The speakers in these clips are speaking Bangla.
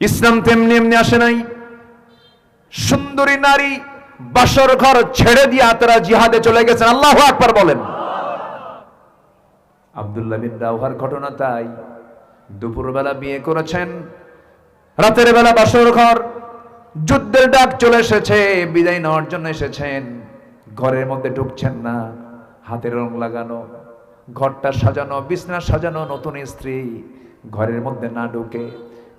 ইসলাম তেমনি এমনি আসে নাই। সুন্দরী নারী বাসর ঘর ছেড়ে দিয়ে তারা জিহাদে চলে গেছেন। আল্লাহ আকবার বলেন। আব্দুল্লাহ বিন রাওহার ঘটনা তাই। দুপুরবেলা বিয়ে করেছেন। রাতের বেলা বাসর ঘর, যুদ্ধের ডাক চলে এসেছে, বিদায় নেওয়ার জন্য এসেছেন। ঘরের মধ্যে ঢুকছেন না হাতের রং লাগানো, ঘরটা সাজানো, বিছনা সাজানো, নতুন স্ত্রী। ঘরের মধ্যে না ঢুকে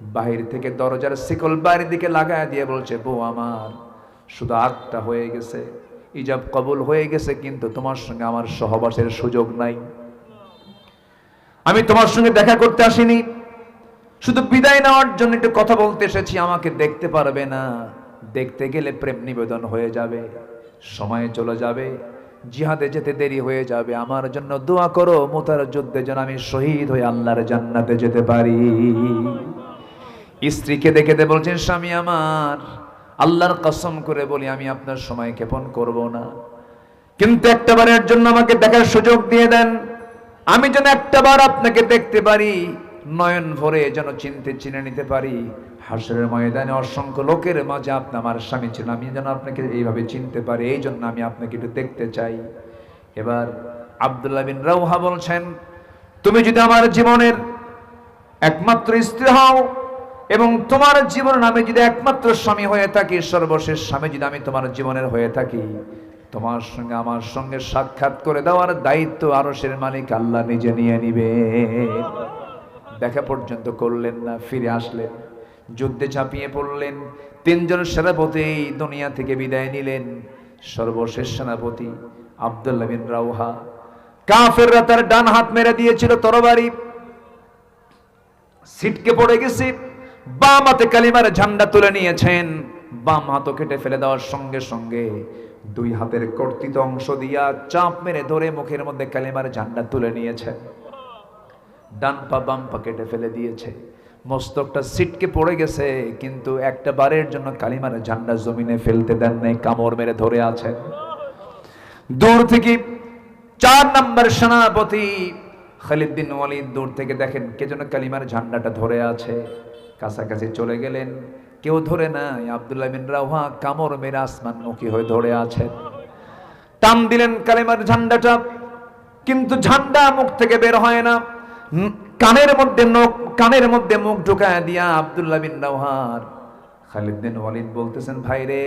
বাহির থেকে দরজার শিকল বাইরের দিকে লাগায় দিয়ে বলছে, বউ আমার, শুধু আগটা হয়ে গেছে, ইজাব কবুল হয়ে গেছে, কিন্তু তোমার সঙ্গে আমার সহবাসের সুযোগ নাই। আমি তোমার সঙ্গে দেখা করতে আসিনি। শুধু বিদায় নেওয়ার জন্য একটু কথা বলতে এসেছি, আমাকে দেখতে পারবে না। দেখতে গেলে প্রেম নিবেদন হয়ে যাবে, সময় চলে যাবে, জিহাদে যেতে দেরি হয়ে যাবে। আমার জন্য দোয়া করো, মোতার যুদ্ধে যেন আমি শহীদ হয়ে আল্লাহর জান্নাতে যেতে পারি। স্ত্রীকে দেখে দে বলছেন স্বামী আমার, আল্লাহর কসম করে বলি, আমি আপনার সময় ক্ষেপণ করব না। কিন্তু একটা বারের জন্য আমাকে দেখার সুযোগ দিয়ে দেন। আমি যেন একটা বার আপনাকে দেখতে পারি, নয়ন ভরে যেন চিনতে চিনে নিতে পারি। হাসরের ময়দানে অসংখ্য লোকের মাঝে আপনি আমার স্বামী ছিল আমি যেন আপনাকে এইভাবে চিনতে পারি, এই জন্য আমি আপনাকে একটু দেখতে চাই। এবার আব্দুল্লাহ বিন রাউহা বলছেন, তুমি যদি আমার জীবনের একমাত্র স্ত্রী হও এবং তোমার জীবন আমি যদি একমাত্র স্বামী হয়ে থাকি, সর্বশেষ স্বামী যদি আমি তোমার জীবনের হয়ে থাকি, তোমার সঙ্গে আমার সঙ্গে সাক্ষাৎ করে দেওয়ার দায়িত্ব আরও আরশের মালিক আল্লাহ নিজে নিয়ে নিবে। দেখা পর্যন্ত করলেন না, ফিরে আসলেন, যুদ্ধে ঝাঁপিয়ে পড়লেন, তিনজন সেনাপতি দুনিয়া থেকে বিদায় নিলেন। সর্বশেষ সেনাপতি আব্দুল্লাহ বিন রাউহা, কাফেররা তার ডান হাত মেরে দিয়েছিল তরবারি সিটকে পড়ে গেছে। বাম হাতে কালিমার ঝান্ডা তুলে নিয়েছেন। বাম হাতও কেটে ফেলে দেওয়ার সঙ্গে সঙ্গে দুই হাতের কর্তিত অংশ দিয়া চাপ মেরে ধরে মুখের মধ্যে কালিমার ঝান্ডা তুলে নিয়েছে। ডান পা বাম পা কেটে ফেলে দিয়েছে। মস্তকটা সিটকে পড়ে গেছে, কিন্তু একটা বারের জন্য কালিমার ঝান্ডা জমিনে ফেলতে দেন নাই, কামড় মেরে ধরে আছে। দূর থেকে চার নম্বর সেনাপতি খালিদ্দিন ওয়ালিদ দূর থেকে দেখেন কে যেন কালিমার ঝান্ডাটা ধরে আছে। কাছাকাছি চলে গেলেন। কেউ ধরে নাই, আব্দুল্লাহ বিন রাওহা কামর মেরে আসমান মুখী হয়ে ধরে আছেন। টান দিলেন কালিমার ঝান্ডাটা, কিন্তু ঝান্ডা মুখ থেকে বের হয় না। কানের মধ্যে কানের মধ্যে মুখ ঢুকায় দিয়া আব্দুল্লাহ বিন রাওহার খালিদ ওয়ালিদ বলতেছেন, ভাই রে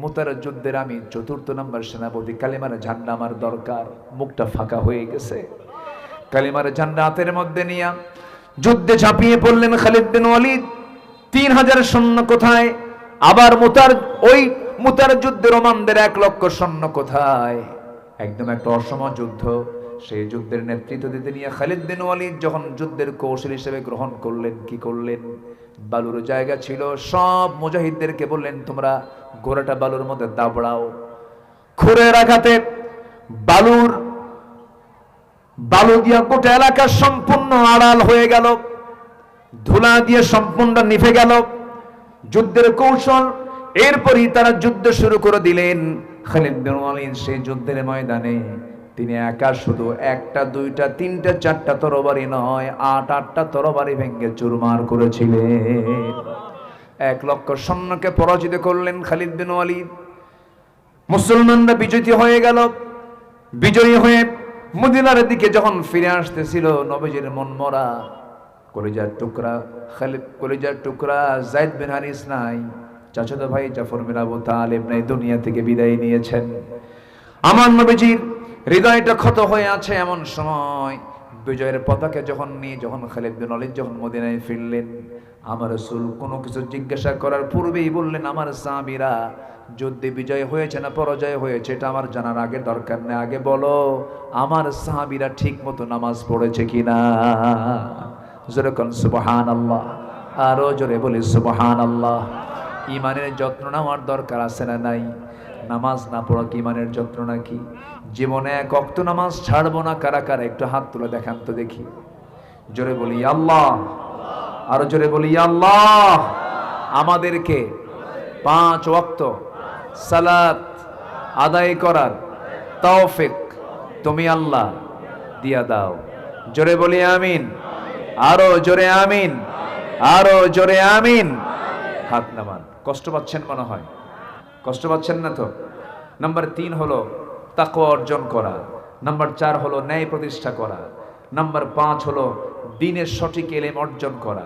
মুতার যুদ্ধের আমি চতুর্থ নম্বর সেনাপতি, কালিমার ঝান্ডা আমার দরকার, মুখটা ফাঁকা হয়ে গেছে। কালিমার ঝান্ডা হাতের মধ্যে নিয়া যুদ্ধে ঝাঁপিয়ে পড়লেন খালিদ বিন ওয়ালিদ। তিন হাজার সৈন্য কোথায়? আবার মুতার, ওই মুতার যুদ্ধে রোমানদের এক লক্ষ সৈন্য কোথায়? একদম একটা অসম যুদ্ধ। সেই যুদ্ধের নেতৃত্ব দিতে নিয়ে খালিদ বিন ওয়ালিদ যখন যুদ্ধের কৌশল হিসেবে গ্রহণ করলেন, কি করলেন? বালুর জায়গা ছিল, সব মুজাহিদদেরকে বললেন, তোমরা গোড়াটা বালুর মধ্যে দাবড়াও। খুঁড়ে রাখাতে বালুর বালু দিয়া গোটা এলাকা সম্পূর্ণ আড়াল হয়ে গেল। ধুলা দিয়ে সম্পূর্ণ নিভে গেল। যুদ্ধের কৌশল। এরপরই তারা যুদ্ধ শুরু করে দিলেন। খালিদ বিন ওয়ালিদ সেই যুদ্ধের ময়দানে। তিনি একা শুধু একটা, দুইটা, তিনটা, চারটা তরবারি নয়, আট, আটটা তরবারি ভেঙ্গে চুরমার করেছিলেন। এক লক্ষ সৈন্যকে পরাজিত করলেন খালিদ বিন ওয়ালিদ। মুসলমানরা বিজয়ী হয়ে গেল। বিজয়ী হয়ে মদিনার দিকে যখন ফিরে আসতেছিল, নবীজির মন মরা, কলিজার টুকরা, খালিদ, কলিজার টুকরা, জাইদ বিন হারিস নাই, চাচাতো ভাই জাফর বিন আবু তালেব নাই, দুনিয়া থেকে বিদায় নিয়েছেন। আমার নবীজির হৃদয়টা ক্ষত হয়ে আছে এমন সময়, বিজয়ের পতাকা যখন নিয়ে, যখন খালিদ বিন অলিদ যখন মদিনায় ফিরলেন আমার রসুল কোনো কিছু জিজ্ঞাসা করার পূর্বেই বললেন, আমার সাহাবীরা যুদ্ধে বিজয় হয়েছে না পরাজয় হয়েছে, এটা আমার জানার আগে দরকার নেই। আগে বলো, আমার সাহাবীরা ঠিক মতো নামাজ পড়েছে কিনা? জোরে কোন সুবহান আল্লাহ আরও জোরে বলি সুবহান আল্লাহ ইমানের যত্ন নেওয়ার দরকার আছে না নাই? নামাজ না পড়া কি ইমানের যত্ন নাকি? জীবনে এক অক্ত নামাজ ছাড়বো না, কারা কারা? একটু হাত তুলে দেখান তো দেখি। জোরে বলি, আল্লাহ আরও জোরে বলি, আল্লাহ, আমাদেরকে পাঁচ ওয়াক্ত সালাত আদায় করার তৌফিক তুমি আল্লাহ দিয়া দাও। জোরে বলি, আমিন। আরও জোরে, আমিন। আরও জোরে, আমিন। হাত নামান। কষ্ট পাচ্ছেন মনে হয়? কষ্ট পাচ্ছেন না তো? নাম্বার তিন হলো তাকওয়া অর্জন করা। নাম্বার চার হলো ন্যায় প্রতিষ্ঠা করা। নাম্বার পাঁচ হলো দিনের সঠিক এলেম অর্জন করা।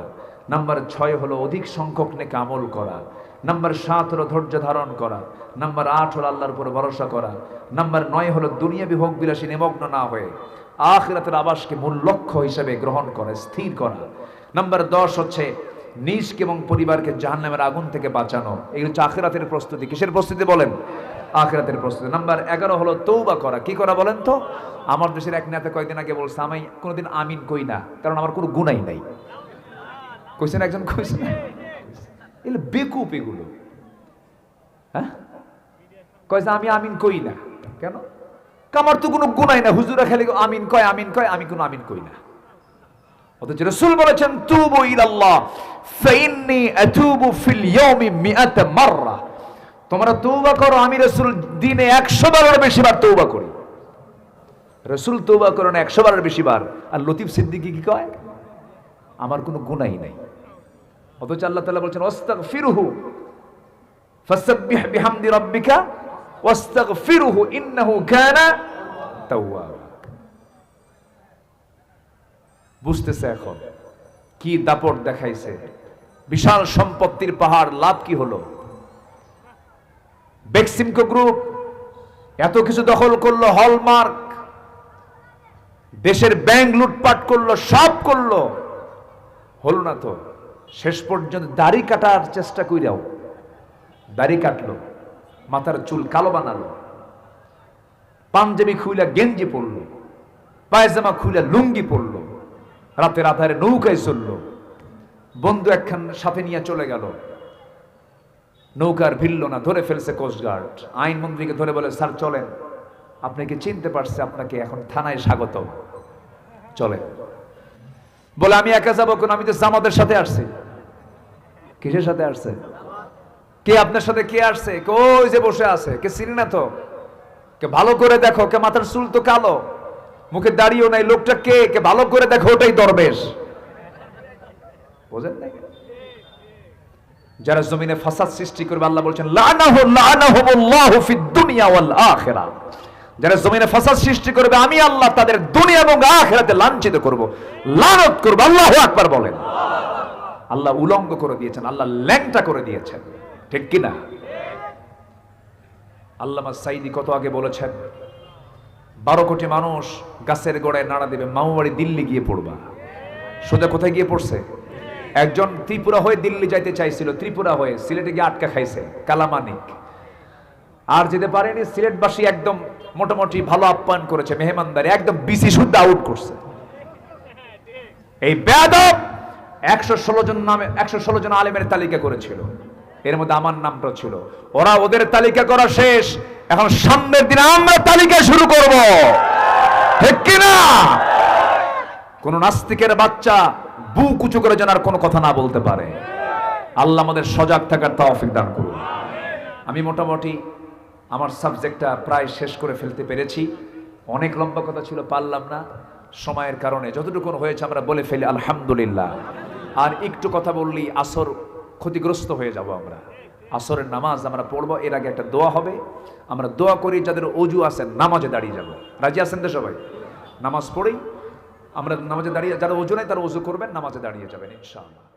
নাম্বার ছয় হলো অধিক সংখ্যক নেকে আমল করা। নাম্বার সাত হলো ধৈর্য ধারণ করা। নাম্বার আট হলো আল্লাহর উপর ভরসা করা। নাম্বার নয় হলো দুনিয়া বিভোগ বিলাসী নিমগ্ন না হয়ে আখিরাতের আবাসকে মূল লক্ষ্য হিসেবে গ্রহণ করা, স্থির করা। নাম্বার দশ হচ্ছে নিজকে এবং পরিবারকে জাহান্নামের আগুন থেকে বাঁচানো। এগুলো হচ্ছে আখিরাতের প্রস্তুতি। কিসের প্রস্তুতি বলেন? আখিরাতের প্রস্তুতি। নাম্বার এগারো হলো তৌবা করা। কি করা বলেন তো? আমার দেশের এক নেতা কয়েকদিন আগে বলছে, আমি কোনোদিন আমিন কই না, কারণ আমার কোনো গুণাই নাই। কইছেন একজন, কইছেন এগুলো বেকুপ এগুলো। হ্যাঁ? কয় আমি আমিন কই না। কেন? আমার তো কোনো গুণাই না হুজুরা খালি আমিন কয় আমিন কয়, আমি কোনো আমিন কই না। অথচ রাসূল বলেছেন, তুবু ইলাল্লাহ, ফাইন্নি আতুবু ফিল ইয়াউমি মিআত মাররা। তোমরা তওবা করো, আমি রাসূল দিনে 100 বারের বেশি বার তওবা করি। রাসূল তওবা করেন 100 বারের বেশি বার। আর লতিফ সিদ্দিকী কি কয়? আমার কোনো গুণাই নাই। অথচ আল্লাহ তাআলা বলছেন, ওয়াস্তাগফিরুহু, ফাসাব্বিহ বিহামদি রাব্বিকা, ওয়াস্তাগফিরুহু ইন্নাহু কানা তাওয়াবা. বুঝতেছে এখন, কি দাপট দেখাইছে? বিশাল সম্পত্তির পাহাড়, লাভ কি হলো? বেক্সিমকো গ্রুপ এত কিছু দখল করল, হলমার্ক দেশের ব্যাংক লুটপাট করল, সব করল। হলো না তো, শেষ পর্যন্ত দাড়ি কাটার চেষ্টা কইরাও, দাড়ি কাটলো, মাথার চুল কালো বানালো, পাঞ্জাবি খুইলা গেঞ্জি পরলো, পায়জামা খুইলা লুঙ্গি পরলো, রাতের আধারে নৌকায় চলল বন্ধু একখান সাথে নিয়ে চলে গেল। নৌকার ভিড়ল না, ধরে ফেলছে কোস্টগার্ড আইনমন্ত্রীকে ধরে বলে, স্যার, চলেন। আপনাকে চিনতে পারছে আপনাকে এখন থানায় স্বাগত চলেন বলে, আমি একা যাব কোন? আমি তো জামাতের সাথে আসছি। কিসের সাথে আসছে? কে আপনার সাথে কে আসছে? কে ওই যে বসে আছে? কে চিনি না তো? কে ভালো করে দেখো, কে মাথার চুল তো কালো, মুখে দাঁড়িয়েও নাই, লোকটা কে? কে ভালো করে দেখো, ওটাই দরবেশ। বোঝেন নাই? যারা জমিনে ফাসাদ সৃষ্টি করবে, আল্লাহ বলছেন, লানাহু, লানাহুমুল্লাহু ফিদ দুনিয়া ওয়াল আখিরা। যারা জমিনে ফাসাদ সৃষ্টি করবে, আমি আল্লাহ তাদের দুনিয়া এবং আখিরাতে লাঞ্ছিত করব। লানত করব, আল্লাহু আকবার বলেন। আল্লাহ উলঙ্গ করে দিয়েছেন, আল্লাহ ল্যাংটা করে দিয়েছেন। ঠিক কি না আল্লামা সাইদি কত আগে বলেছেন, বারো কোটি মানুষ গাছের গোড়ায় নাড়া দেবে, মামুবাড়ি দিল্লি গিয়ে পড়বা। সোজা কোথায় গিয়ে পড়ছে? একজন ত্রিপুরা হয়ে দিল্লি যাইতে চাইছিল, ত্রিপুরা হয়ে সিলেটে গিয়ে আটকা খাইছে, কালামানিক। আর যেতে পারেনি, সিলেটবাসী একদম মোটামুটি ভালো আপ্যায়ন করেছে, মেহমানদারি, একদম বিসি শুদ্ধ আউট করছে। এই বেদব একশো ষোলো জন নামে, একশো ষোলো জন আলেমের তালিকা করেছিল। এর মধ্যে আমার নামটা ছিল। ওরা ওদের তালিকা করা শেষ। এখন সামনের দিনে আমরা তালিকা শুরু করব। ঠিক কিনা? কোন নাস্তিকের বাচ্চা বুক উঁচু করে যেন আর কোনো কথা না বলতে পারে। আল্লাহ আমাদের সজাগ থাকার তৌফিক দান করুন। আমি মোটামুটি আমার সাবজেক্টটা প্রায় শেষ করে ফেলতে পেরেছি। অনেক লম্বা কথা ছিল, পারলাম না। সময়ের কারণে যতটুকু হয়েছে আমরা বলে ফেলি, আলহামদুলিল্লাহ। আর একটু কথা বললি আসর ক্ষতিগ্রস্ত হয়ে যাব আমরা। আসরের নামাজ আমরা পড়ব, এর আগে একটা দোয়া হবে। আমরা দোয়া করি, যাদের অজু আছেন নামাজে দাঁড়িয়ে যাব। রাজি আছেন তো সবাই? নামাজ পড়েই আমরা নামাজে দাঁড়িয়ে, যারা অজু নেই, তারা অজু করবেন, নামাজে দাঁড়িয়ে যাবেন, ইনশাআল্লাহ।